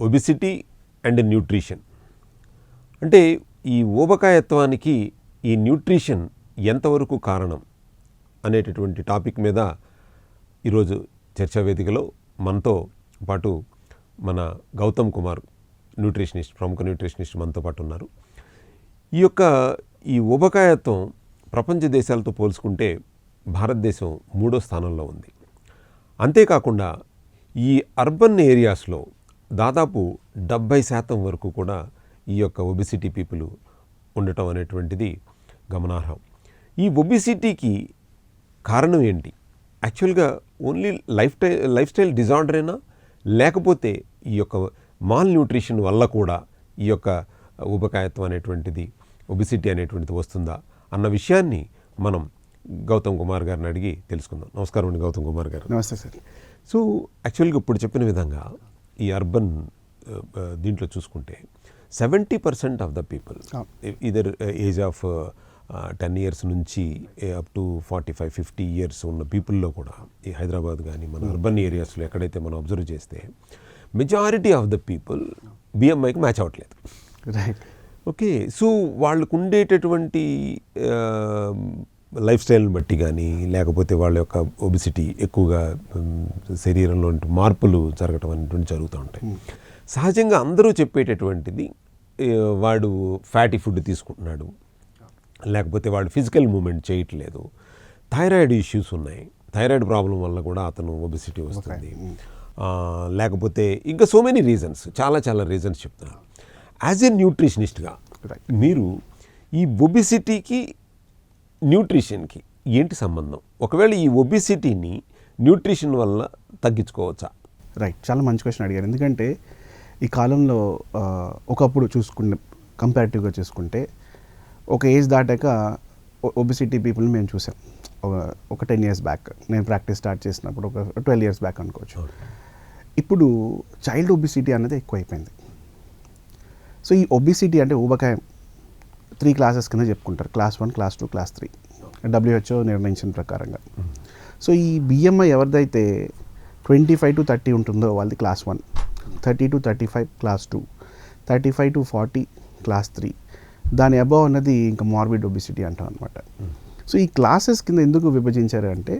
Obesity and nutrition. అంటే ఈ ఊబకాయత్వానికి ఈ న్యూట్రిషన్ ఎంతవరకు కారణం అనేటటువంటి టాపిక్ మీద ఈరోజు చర్చా వేదికలో మనతో పాటు మన గౌతమ్ కుమార్ న్యూట్రిషనిస్ట్ ప్రముఖ న్యూట్రిషనిస్ట్ మనతో పాటు ఉన్నారు. ఈ యొక్క ఈ ఊబకాయత్వం ప్రపంచ దేశాలతో పోల్చుకుంటే భారతదేశం మూడో స్థానంలో ఉంది. అంతేకాకుండా ఈ అర్బన్ ఏరియాస్లో దాదాపు డెబ్భై శాతం వరకు కూడా ఈ యొక్క ఒబిసిటీ పీపుల్ ఉండటం అనేటువంటిది గమనార్హం. ఈ ఒబిసిటీకి కారణం ఏంటి? యాక్చువల్గా only lifestyle lifestyle డిజార్డరేనా లేకపోతే ఈ యొక్క మాల్ న్యూట్రిషన్ వల్ల కూడా ఈ యొక్క ఉపకాయత్వం అనేటువంటిది ఒబిసిటీ అనేటువంటిది వస్తుందా? అన్న విషయాన్ని మనం గౌతమ్ కుమార్ గారిని అడిగి తెలుసుకుందాం. నమస్కారం అండి గౌతమ్ కుమార్ గారు. నమస్తే సార్. సో యాక్చువల్గా ఇప్పుడు చెప్పిన విధంగా ఈ అర్బన్ దీంట్లో చూసుకుంటే seventy percent of the people. Either age of ten years నుంచి up to forty five fifty years ఉన్న పీపుల్లో కూడా ఈ హైదరాబాద్ కానీ మన అర్బన్ ఏరియాస్లో ఎక్కడైతే మనం అబ్జర్వ్ చేస్తే మెజారిటీ ఆఫ్ ద పీపుల్ బిఎంఐకి మ్యాచ్ అవ్వట్లేదు. రైట్. ఓకే. సో వాళ్ళకు ఉండేటటువంటి లైఫ్ స్టైల్ని బట్టి కానీ లేకపోతే వాళ్ళ యొక్క ఒబిసిటీ ఎక్కువగా శరీరంలో మార్పులు జరగటం అనేటువంటి జరుగుతూ ఉంటాయి. సహజంగా అందరూ చెప్పేటటువంటిది వాడు ఫ్యాటీ ఫుడ్ తీసుకుంటున్నాడు. లేకపోతే వాడు ఫిజికల్ మూమెంట్ చేయట్లేదు. థైరాయిడ్ ఇష్యూస్ ఉన్నాయి. థైరాయిడ్ ప్రాబ్లం వల్ల కూడా అతను ఒబిసిటీ వస్తుంది. లేకపోతే ఇంకా సో మెనీ రీజన్స్ చాలా చాలా రీజన్స్ చెప్తున్నారు యాజ్ ఏ న్యూట్రిషనిస్ట్గా. మీరు ఈ ఒబిసిటీకి న్యూట్రిషన్కి ఏంటి సంబంధం? ఒకవేళ ఈ ఒబిసిటీని న్యూట్రిషన్ వల్ల తగ్గించుకోవచ్చా? రైట్ చాలా మంచి క్వశ్చన్ అడిగారు. ఎందుకంటే ఈ కాలంలో ఒకప్పుడు చూసుకుంటే కంపారిటివ్గా చూసుకుంటే ఒక ఏజ్ దాటాక ఒబిసిటీ పీపుల్ మేము చూసాం. ఒక ఒక టెన్ ఇయర్స్ బ్యాక్. నేను ప్రాక్టీస్ స్టార్ట్ చేసినప్పుడు ఒక ట్వెల్వ్ ఇయర్స్ బ్యాక్ అనుకోవచ్చు. ఇప్పుడు చైల్డ్ ఒబిసిటీ అనేది ఎక్కువైపోయింది. సో ఈ ఒబిసిటీ అంటే ఊబకాయం. త్రీ క్లాసెస్ కింద చెప్పుకుంటారు. Class one class two class three WHO నిర్ణయించిన ప్రకారంగా. సో ఈ బిఎంఐ ఎవరిదైతే ట్వంటీ ఫైవ్ టు థర్టీ ఉంటుందో వాళ్ళది class one thirty to thirty five class two thirty five to forty class three దాని అబౌవ్ అన్నది ఇంకా మార్బిడ్ ఒబిసిటీ అంటాం అనమాట సో ఈ క్లాసెస్ కింద ఎందుకు విభజించారు అంటే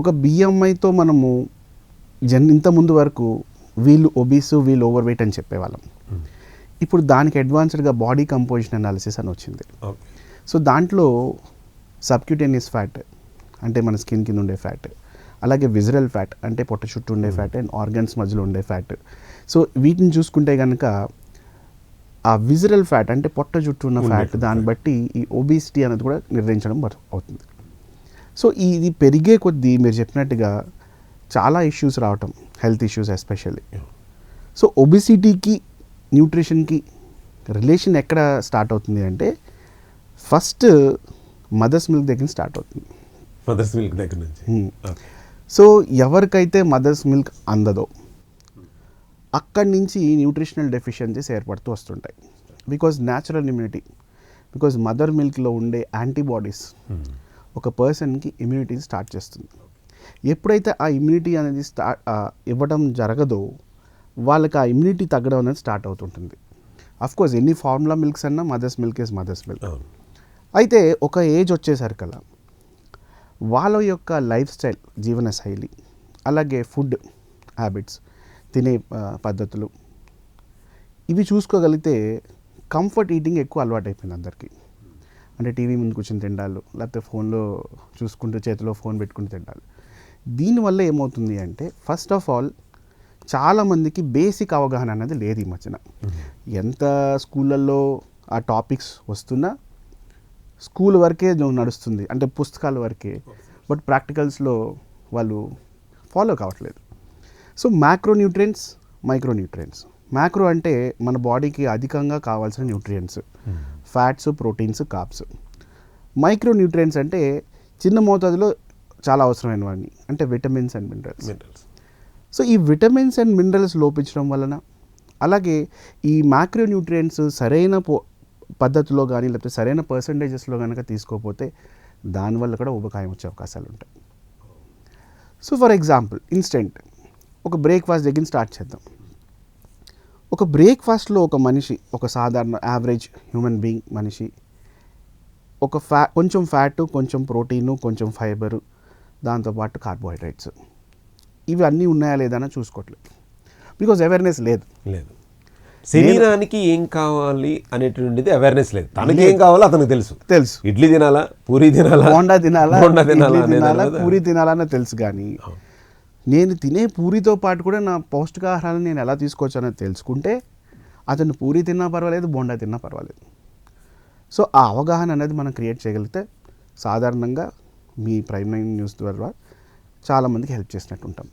ఒక బిఎంఐతో మనము జన్ ఇంత ముందు వరకు వీళ్ళు ఒబీసు వీళ్ళు ఓవర్ వెయిట్ అని చెప్పేవాళ్ళం. ఇప్పుడు దానికి అడ్వాన్స్డ్గా బాడీ కంపోజిషన్ అనాలిసిస్ అని వచ్చింది. సో దాంట్లో సబ్క్యూటేనియస్ ఫ్యాట్ అంటే మన స్కిన్ కింద ఉండే ఫ్యాట్ అలాగే విజరల్ ఫ్యాట్ అంటే పొట్ట చుట్టూ ఉండే ఫ్యాట్ అండ్ ఆర్గన్స్ మధ్యలో ఉండే ఫ్యాట్ సో వీటిని చూసుకుంటే కనుక ఆ విజరల్ ఫ్యాట్ అంటే పొట్ట చుట్టూ ఉన్న ఫ్యాట్ దాన్ని బట్టి ఈ ఒబిసిటీ అనేది కూడా నిర్ణయించడం అవుతుంది. సో ఇది పెరిగే కొద్దీ మీరు చెప్పినట్టుగా చాలా ఇష్యూస్ రావటం హెల్త్ ఇష్యూస్ ఎస్పెషల్లీ సో ఒబిసిటీకి న్యూట్రిషన్కి రిలేషన్ ఎక్కడ స్టార్ట్ అవుతుంది అంటే ఫస్ట్ మదర్స్ మిల్క్ దగ్గర స్టార్ట్ అవుతుంది. మదర్స్ మిల్క్ దగ్గర నుంచి. సో ఎవరికైతే మదర్స్ మిల్క్ అందదో అక్కడి నుంచి న్యూట్రిషనల్ డెఫిషియన్సీస్ ఏర్పడుతూ వస్తుంటాయి. Because natural immunity because mother మిల్క్లో ఉండే యాంటీబాడీస్. ఒక పర్సన్కి ఇమ్యూనిటీ స్టార్ట్ చేస్తుంది. ఎప్పుడైతే ఆ ఇమ్యూనిటీ అనేది స్టార్ట్ ఇవ్వడం జరగదో వాళ్ళకి ఆ ఇమ్యూనిటీ తగ్గడం అనేది స్టార్ట్ అవుతుంటుంది. కోర్స్ ఎన్ని ఫార్ములా మిల్క్స్ అన్నా mother's milk is mother's milk అయితే ఒక ఏజ్ వచ్చేసరికల్లా వాళ్ళ యొక్క లైఫ్ స్టైల్ జీవన శైలి అలాగే ఫుడ్ హ్యాబిట్స్ తినే పద్ధతులు ఇవి చూసుకోగలిగితే కంఫర్ట్ ఈటింగ్ ఎక్కువ అలవాటు అయిపోయింది అందరికీ. అంటే టీవీ ముందు కూర్చొని తిండాలు లేకపోతే ఫోన్లో చూసుకుంటూ చేతిలో ఫోన్ పెట్టుకుని తిండాలు. దీనివల్ల ఏమవుతుంది అంటే ఫస్ట్ ఆఫ్ ఆల్ చాలామందికి బేసిక్ అవగాహన అనేది లేదు ఈ మధ్యన. ఎంత స్కూళ్ళల్లో ఆ టాపిక్స్ వస్తున్నా స్కూల్ వరకే నడుస్తుంది. అంటే పుస్తకాల వరకే. బట్ ప్రాక్టికల్స్లో వాళ్ళు ఫాలో కావట్లేదు. So macronutrients micronutrients macro అంటే మన బాడీకి అధికంగా కావాల్సిన nutrients. Fats proteins carbs. Micronutrients అంటే చిన్న మోతాదులో చాలా అవసరమైనవన్నీ. అంటే vitamins and minerals. Minerals. So ఈ విటమిన్స్ అండ్ మినరల్స్ లోపించడం వలన అలాగే ఈ మ్యాక్రో న్యూట్రియంట్స్ సరైన పో పద్ధతిలో కానీ లేకపోతే సరైన పర్సంటేజెస్లో కనుక తీసుకోకపోతే దానివల్ల కూడా ఉపకాయం వచ్చే అవకాశాలు ఉంటాయి. So for example instance. ఒక బ్రేక్ఫాస్ట్ దగ్గర స్టార్ట్ చేద్దాం. ఒక బ్రేక్ఫాస్ట్లో ఒక మనిషి ఒక సాధారణ యావరేజ్ హ్యూమన్ బీయింగ్ మనిషి ఒక ఫ్యా కొంచెం ఫ్యాట్ కొంచెం ప్రోటీను కొంచెం ఫైబరు దాంతోపాటు కార్బోహైడ్రేట్స్. ఇవి అన్నీ ఉన్నాయా లేదా అని చూసుకోవట్లేదు. బికాజ్ అవేర్నెస్ లేదు. లేదు. శరీరానికి ఏం కావాలి అనేటువంటిది అవేర్నెస్ లేదు. తనకి ఏం కావాలో అతనికి తెలుసు. తెలుసు. ఇడ్లీ తినాలా? పూరి తినాలా? బోండా తినాలా? బోండా తినాలా తినాలా? పూరి తినాలని తెలుసు కానీ నేను తినే పూరితో పాటు కూడా నా పౌష్టికాహారాన్ని నేను ఎలా తీసుకోవచ్చు అనేది తెలుసుకుంటే అతను పూరి తిన్నా పర్వాలేదు బోండా తిన్నా పర్వాలేదు. సో ఆ అవగాహన అనేది మనం క్రియేట్ చేయగలిగితే సాధారణంగా మీ ప్రైమ్ న్యూస్ ద్వారా చాలామందికి హెల్ప్ చేసినట్టు ఉంటాం.